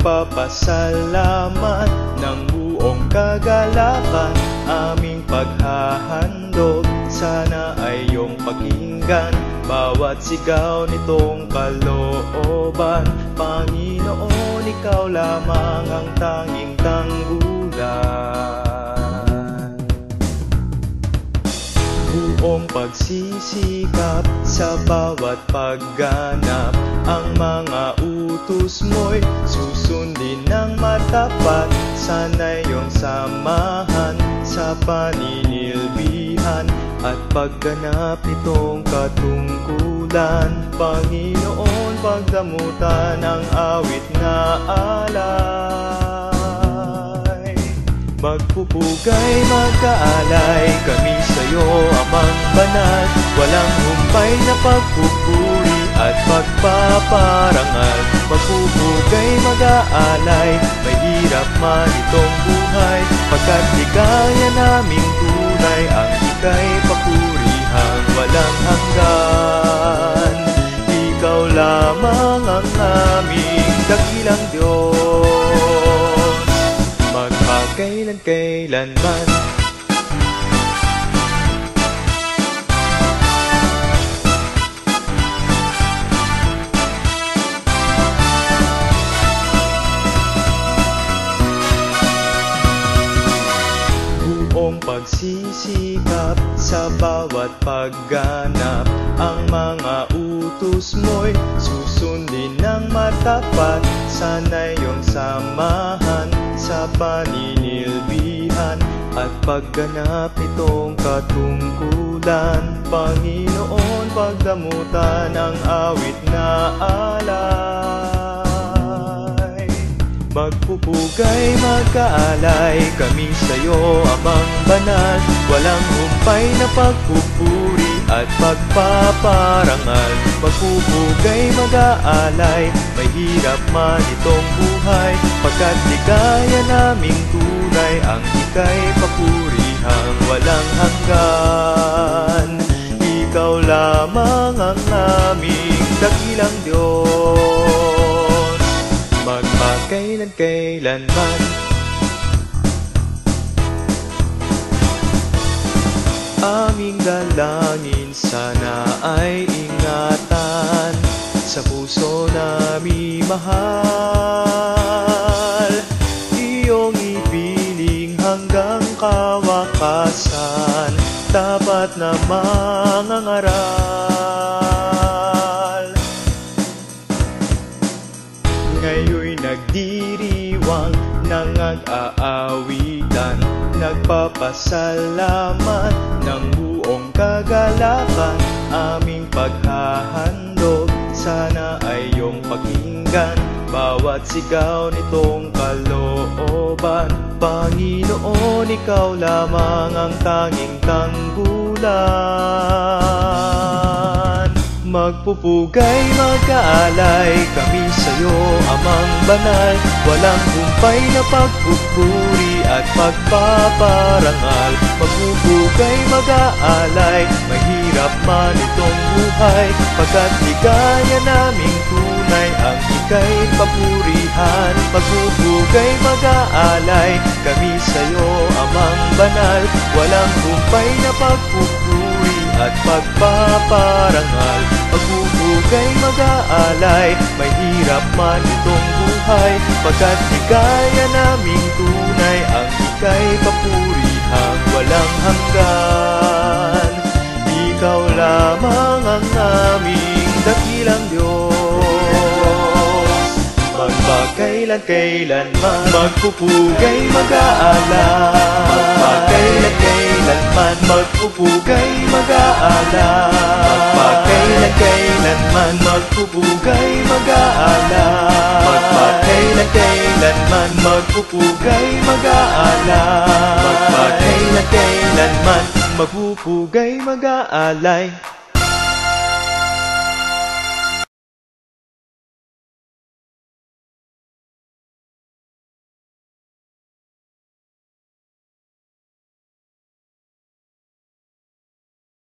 Nagpapasalamat ng buong kagalakan. Aming paghahandog Sana ay iyong pakinggan. Bawat sigaw nitong kalooban Panginoon, ikaw lamang ang tanging tanggulan buong pagsisikap sa bawat pagganap. Ang mga utos mo'y susundin ng matapat. Sana iyong samahan sa paninilbihan. At pagganap nitong katungkulan Panginoon, pagdamutan ang awit na alay Magpupugay, magkaalay. Kami sa'yo amang banal. Walang humpay na pagpupuri at pagpaparangal. Magpupugay, mag-aalay, mahirap man itong buhay. Pagkat ligaya naming tunay ang ikay papurihang walang hanggan. Ikaw lamang ang aming dakilang Diyos Magpakailan kailanman buong pagsisikap sa bawat pagganap Ang mga utos mo'y susundin ng matapat. Sana iyong samahan sa paninilbihan At pagganap nitong katungkulan. Panginoon, pagdamutan ang awit na alay. Magpupugay, magkaalay Kami sa'yo amang banal. Walang humpay na pagpupuri at pagpaparangal. Magpupugay, mag-aalay Mahirap man itong buhay. Pagkat ligaya naming tunay Ang ikay papurihang walang hanggan. Ikaw lamang ang aming dakilang Diyos. Magpakailan kailanman Aming dalangin sana ay ingatan Sa puso nami mahal. Iyong ipiling hanggang kawakasan Dapat na mangangaral Ngayon'y nagdiriwang ng ag-aawitan Nagpapasalamat ng buong kagalakan. Aming paghahandog Sana ay iyong pakinggan. Bawat sigaw nitong kalooban Panginoon, ikaw lamang ang tanging tanggulan Magpupugay, magkaalay. Kami sa'yo amang banal. Walang humpay na pagpupuri at pagpaparangal. Magpupugay, mag-aalay. Mahirap man itong buhay. Pagkat ligaya naming tunay Ang ikay papurihan. Magpupugay, mag-aalay. Kami sa'yo amang banal. Walang humpay na pagpupuri at pagpaparangal Magpupugay, mag-aalay Mahirap man itong buhay. Pagkat ligaya naming tunay Ang ikay papurihang walang hanggan. Ikaw lamang ang aming dakilang Magpakailan kailanman Magpupugay, mag-aalay Magpakailan kailanman Magpupugay, mag-aalay Magpakailan kailanman Magpupugay, mag-aalay Magpakailan kailanman Magpupugay, mag-aalay Magpakailan kailanman Magpupugay, mag-aalay